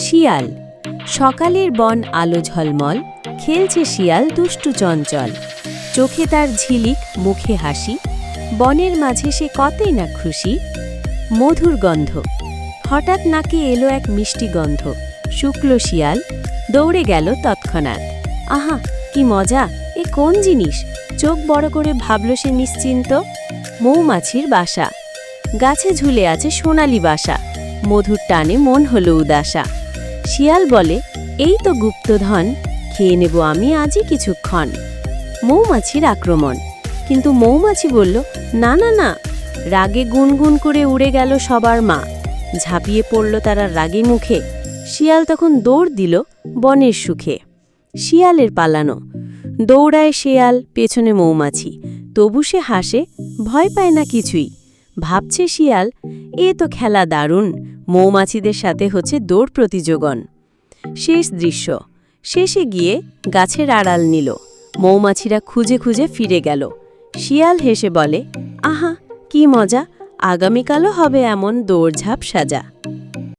শিয়াল। সকালের বন আলো ঝলমল, খেলছে শিয়াল দুষ্টু চঞ্চল। চোখে তার ঝিলিক, মুখে হাসি, বনের মাঝে সে কতই না খুশি। মধুর গন্ধ, হঠাৎ নাকে এলো এক মিষ্টি গন্ধ। শুক্ল শিয়াল, দৌড়ে গেল তৎক্ষণাৎ। আহা, কি মজা, এ কোন জিনিস? চোখ বড় করে ভাবল সে নিশ্চিন্ত। মৌমাছির বাসা। গাছে ঝুলে আছে সোনালি বাসা। মধুর টানে মন হলো উদাসা। শিয়াল বলে, এই তো গুপ্তধন, খেয়ে নেব আমি আজই কিছুক্ষণ। মৌমাছির আক্রমণ। কিন্তু মৌমাছি বলল, না না না। রাগে গুনগুন করে উড়ে গেল সবার মা। ঝাঁপিয়ে পড়ল তারা রাগে মুখে। শিয়াল তখন দৌড় দিল বনের সুখে। শিয়ালের পালানো। দৌড়ায় শেয়াল, পেছনে মৌমাছি। তবু সে হাসে, ভয় পায় না কিছুই। ভাবছে শিয়াল, এ তো খেলা দারুণ। মৌমাছিদের সাথে হচ্ছে দৌড় প্রতিযোগন। শেষ দৃশ্য। শেষে গিয়ে গাছের আড়াল নিল। মৌমাছিরা খুঁজে খুঁজে ফিরে গেল। শিয়াল হেসে বলে, আহা, কি মজা! আগামীকালও হবে এমন দৌড়ঝাপ সাজা।